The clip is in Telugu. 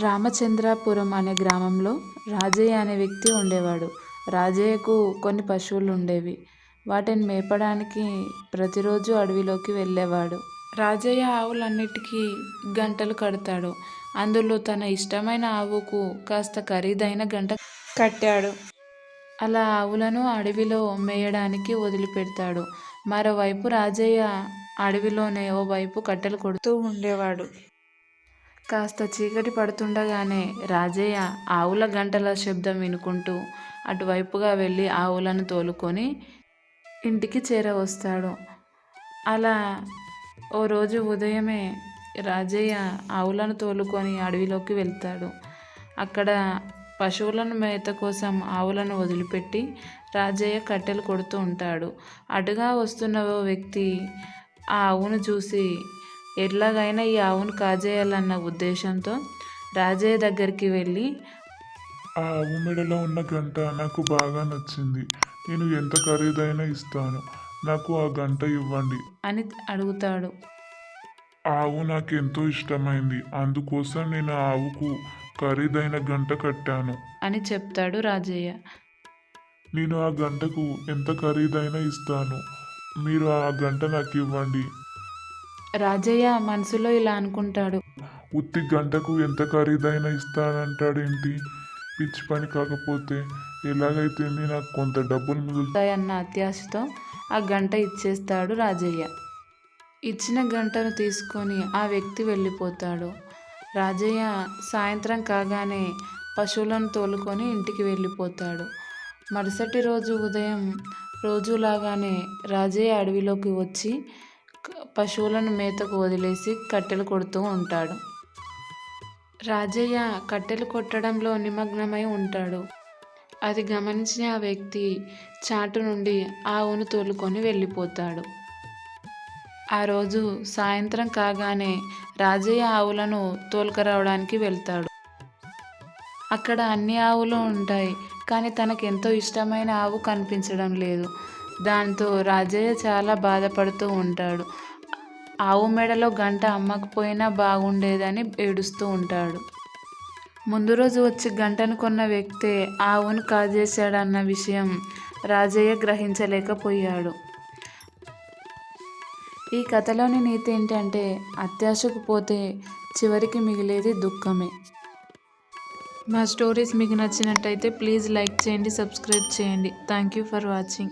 రామచంద్రాపురం అనే గ్రామంలో రాజయ్య అనే వ్యక్తి ఉండేవాడు. రాజయ్యకు కొన్ని పశువులు ఉండేవి. వాటిని మేపడానికి ప్రతిరోజు అడవిలోకి వెళ్ళేవాడు. రాజయ్య ఆవులన్నిటికీ గంటలు కడతాడు. అందులో తన ఇష్టమైన ఆవుకు కాస్త ఖరీదైన గంట కట్టాడు. అలా ఆవులను అడవిలో మేయడానికి వదిలిపెడతాడు. మరోవైపు రాజయ్య అడవిలోనే ఓ వైపు కట్టెలు కొడుతూ ఉండేవాడు. కాస్త చీకటి పడుతుండగానే రాజయ్య ఆవుల గంటల శబ్దం వినుకుంటూ అటువైపుగా వెళ్ళి ఆవులను తోలుకొని ఇంటికి చేరవస్తాడు. అలా ఓ రోజు ఉదయమే రాజయ్య ఆవులను తోలుకొని అడవిలోకి వెళ్తాడు. అక్కడ పశువులను మేత కోసం ఆవులను వదిలిపెట్టి రాజయ్య కట్టెలు కొడుతూ ఉంటాడు. అటుగా వస్తున్న ఓ వ్యక్తి ఆ ఆవును చూసి ఎట్లాగైనా ఈ ఆవును కాజేయాలన్న ఉద్దేశంతో రాజయ్య దగ్గరికి వెళ్ళి ఆ ఆవు మెడలో ఉన్న గంట నాకు బాగా నచ్చింది. నేను ఎంత ఖరీదైనా ఇస్తాను. నాకు ఆ గంట ఇవ్వండి. అని అడుగుతాడు. ఆవు నాకు ఎంతో ఇష్టమైంది. అందుకోసం నేను ఆవుకు ఖరీదైన గంట కట్టాను. అని చెప్తాడు రాజయ్య. నేను ఆ గంటకు ఎంత ఖరీదైనా ఇస్తాను. మీరు ఆ గంట నాకు ఇవ్వండి. రాజయ్య మనసులో ఇలా అనుకుంటాడు. ఉత్తి గంటకు ఎంత ఖరీదైనా ఇస్తానంటాడేంటి? పిచ్చి పని కాకపోతే ఎలాగైతే నాకు కొంత డబ్బులు మిగులుతాయి అన్న అత్యాశతో ఆ గంట ఇచ్చేస్తాడు రాజయ్య. ఇచ్చిన గంటను తీసుకొని ఆ వ్యక్తి వెళ్ళిపోతాడు. రాజయ్య సాయంత్రం కాగానే పశువులను తోలుకొని ఇంటికి వెళ్ళిపోతాడు. మరుసటి రోజు ఉదయం రోజులాగానే రాజయ్య అడవిలోకి వచ్చి పశువులను మేతకు వదిలేసి కట్టెలు కొడుతూ ఉంటాడు. రాజయ్య కట్టెలు కొట్టడంలో నిమగ్నమై ఉంటాడు. అది గమనించిన ఆ వ్యక్తి చాటు నుండి ఆవును తోలుకొని వెళ్ళిపోతాడు. ఆ రోజు సాయంత్రం కాగానే రాజయ్య ఆవులను తోలుకరావడానికి వెళ్తాడు. అక్కడ అన్ని ఆవులు ఉంటాయి కానీ తనకెంతో ఇష్టమైన ఆవు కనిపించడం లేదు. దాంతో రాజయ్య చాలా బాధపడుతూ ఉంటాడు. ఆవు మెడలో గంట అమ్మకపోయినా బాగుండేదని ఏడుస్తూ ఉంటాడు. ముందు రోజు వచ్చి గంటను కొన్న వ్యక్తే ఆవును కాజేశాడన్న విషయం రాజయ్య గ్రహించలేకపోయాడు. ఈ కథలోని నీతి ఏంటంటే అత్యాశకు పోతే చివరికి మిగిలేది దుఃఖమే. మా స్టోరీస్ మీకు నచ్చినట్టయితే ప్లీజ్ లైక్ చేయండి సబ్స్క్రైబ్ చేయండి. Thank you for watching.